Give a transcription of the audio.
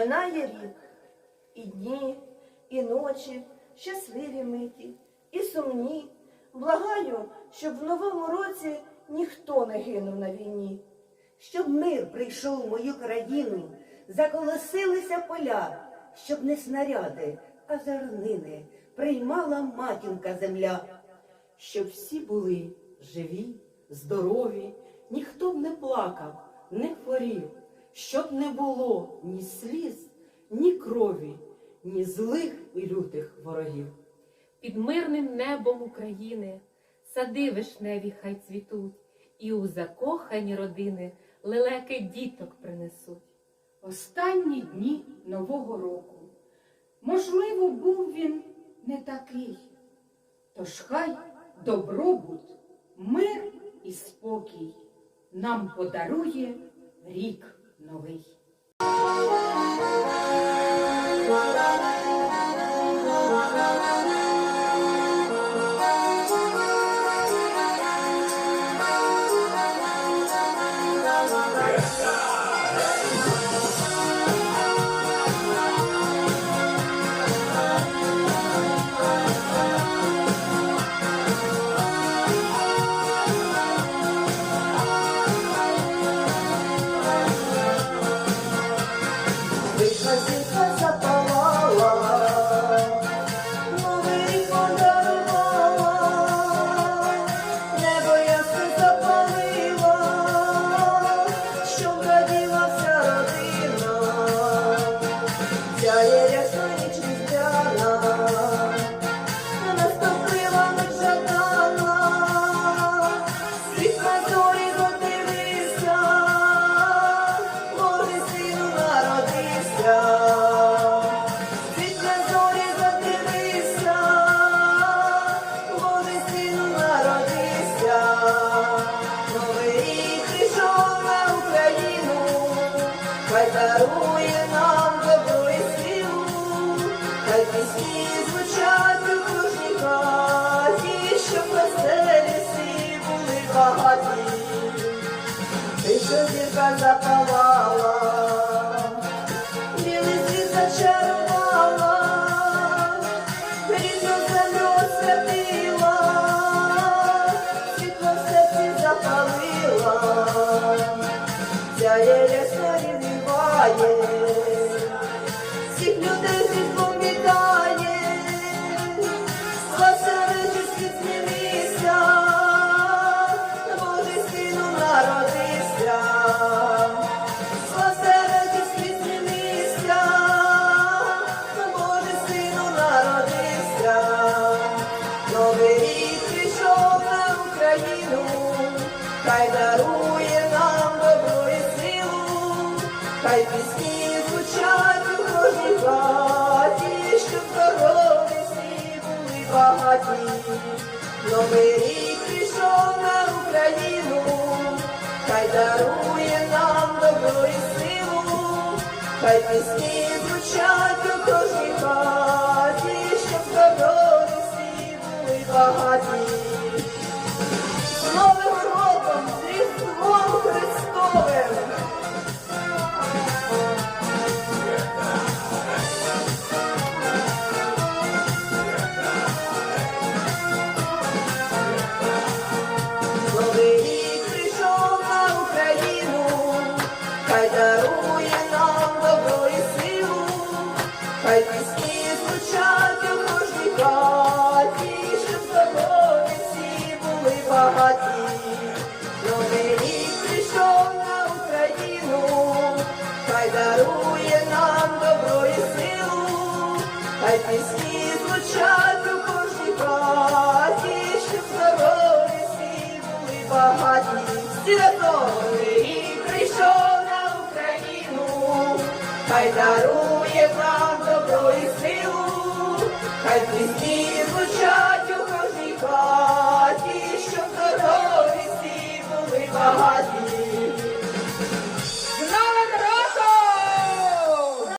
Минає рік, і дні, і ночі, щасливі миті, і сумні. Благаю, щоб в новому році ніхто не гинув на війні. Щоб мир прийшов в мою країну, заколосилися поля, щоб не снаряди, а зернини приймала матінка земля. щоб всі були живі, здорові, ніхто б не плакав, не хворів, щоб не було ні сліз, ні крові, ні злих і лютих ворогів. Під мирним небом України сади вишневі хай цвітуть, і у закохані родини лелеки діток принесуть. Останні дні Нового року. Можливо, був він не такий. Тож хай добробут, мир і спокій нам подарує рік новий. Christmas. Дарує нам добро і силу, хай пісні звучать у кожній хаті, щоб веселі всі були багаті. Ти що зірка запалала, білий світ зачарувала, рідну землю освятила, світло в серці запалила, сяє рясно і віває, хай пісні звучать щоб здорові всі були багаті. Новий рік прийшов на Україну, хай дарує нам добро і силу, хай пісні звучать у кожній хаті, щоб здорові всі були багаті. Хай пісні звучать у кожній хаті, щоб здорові всі були багаті. Новий рік на Україну, хай дарує нам добро і силу, хай пісні звучать у кожній хаті, щоб здорові всі були багаті. Всі Новий прийшов на Україну, хай дарує нам добро і силу, хай пісні